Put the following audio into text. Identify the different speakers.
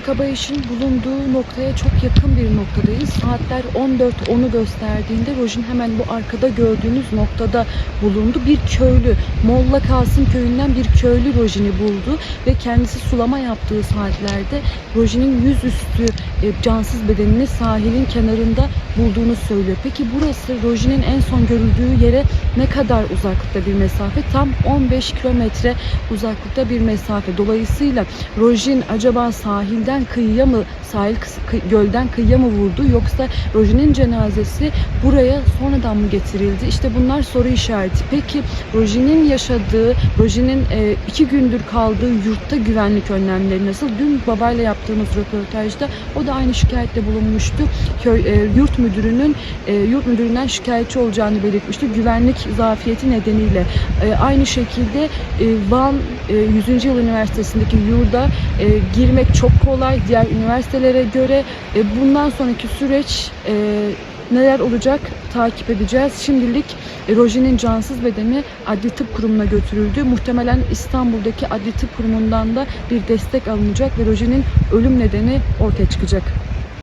Speaker 1: Kabayiş'in bulunduğu noktaya çok yakın bir noktadayız. Saatler 14.10'u gösterdiğinde Rojin hemen bu arkada gördüğünüz noktada bulundu. Bir köylü, Molla Kasım köyünden bir köylü Rojin'i buldu ve kendisi sulama yaptığı saatlerde Rojin'in yüzüstü e, cansız bedenini sahilin kenarında bulduğunu söylüyor. Peki burası Rojin'in en son görüldüğü yere ne kadar uzaklıkta bir mesafe? Tam 15 kilometre uzaklıkta bir mesafe. Dolayısıyla Rojin acaba sahilden kıyıya mı, sahil kıs- kı- gölden kıyıya mı vurdu yoksa Rojin'in cenazesi buraya sonradan mı getirildi? İşte bunlar soru işareti. Peki Rojin'in yaşadığı, Rojin'in e, iki gündür kaldığı yurtta güvenlik önlemleri nasıl? Dün babayla yaptığımız röportajda o da aynı şikayette bulunmuştu. Köy e, yurt müdürünün e, yurt müdüründen şikayetçi olacağını belirtmişti. Güvenlik zafiyeti nedeniyle. E, aynı şekilde e, Van e, 100. Yıl Üniversitesi'ndeki yurda e, girmek çok kolay diğer üniversitelere göre. E, bundan sonraki süreç e, neler olacak takip edeceğiz. Şimdilik e, Rojin'in cansız bedeni adli tıp kurumuna götürüldü. Muhtemelen İstanbul'daki adli tıp kurumundan da bir destek alınacak ve Rojin'in ölüm nedeni ortaya çıkacak.